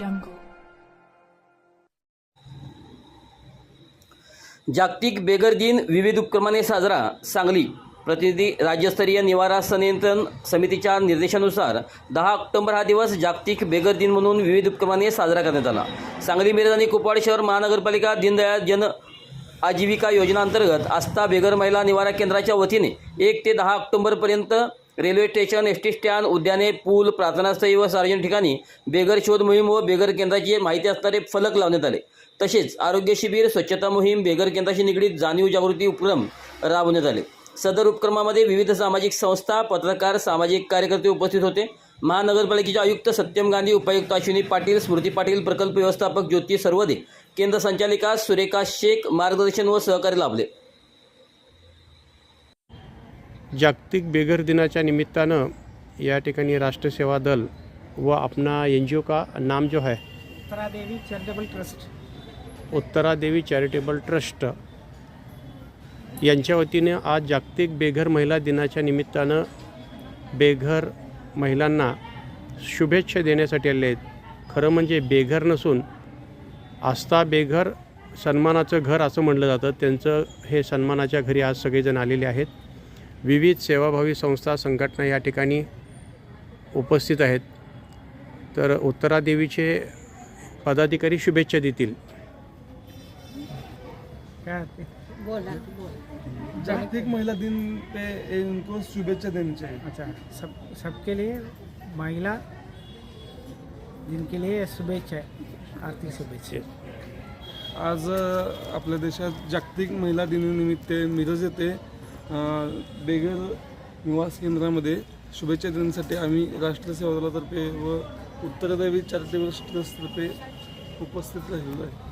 जंगल जागतिक बेगर दिन विविध उपक्रमाने साजरा. सांगली प्रतिनिधी राज्यस्तरीय निवारा संनियंत्रण समितीच्या निर्देशानुसार दहा ऑक्टोंबर हा दिवस जागतिक बेगर दिन म्हणून विविध उपक्रमाने साजरा करण्यात आला. सांगली मिरज आणि कुपवाड शहर महानगरपालिका दीनदयाळ जन आजीविका योजनांतर्गत आस्था बेगर महिला निवारा केंद्राच्या वतीने एक ते दहा ऑक्टोंबरपर्यंत railway station S T stand उद्याने पूल प्रार्थनास्थळी व सार्वजनिक ठिकाणी बेगर शोध मोहीम व बेगर केंद्राची माहिती असणारे फलक लावण्यात आले. तसेच आरोग्य शिबिर स्वच्छता मोहीम बेगर केंद्राशी निगडीत जाणीव जागृती उपक्रम राबवण्यात आले. सदर उपक्रमामध्ये विविध सामाजिक संस्था पत्रकार सामाजिक कार्यकर्ते उपस्थित होते. महानगरपालिकेचे आयुक्त सत्यम गांधी उपायुक्त अश्विनी पाटील स्मृती पाटील प्रकल्प व्यवस्थापक ज्योती सर्वदे केंद्र संचालिका सुरेखा शेख मार्गदर्शन व सहकार्य लाभले. जागतिक बेघर दिनाच्या निमित्तानं या ठिकाणी राष्ट्रसेवा दल व अपना एन जी ओ का नाम जो है उत्तरा देवी चैरिटेबल ट्रस्ट. उत्तरा देवी चॅरिटेबल ट्रस्ट यांच्या वतीने आज जागतिक बेघर महिला दिनाच्या निमित्तानं बेघर महिलांना शुभेच्छा देण्यासाठी आले आहेत. खरं म्हणजे बेघर नसून आस्था बेघर सन्मानाचं घर असं म्हटलं जातं. त्यांचं हे सन्मानाच्या घरी आज सगळेजण आलेले आहेत. विविध सेवाभावी संस्था संघटना या ठिकाणी उपस्थित आहेत. तर उत्तरा देवीचे पदाधिकारी शुभेच्छा देतील. क्या बोला. जागतिक महिला दिन पे इनको शुभेच्छा देनी चाहिए. अच्छा. सब सबके लिए महिला जिनके लिए शुभेच्छा आर्थिक शुभेच्छा. आज आपल्या देशात जागतिक महिला दिनानिमित्त मिरज येथे बेगर निवास केंद्रामध्ये शुभेच्छा देण्यासाठी आम्ही राष्ट्रीय सेवा दलातर्फे व उत्तरदैवी चॅरिटेबल ट्रस्टतर्फे उपस्थित राहिलेलो आहे.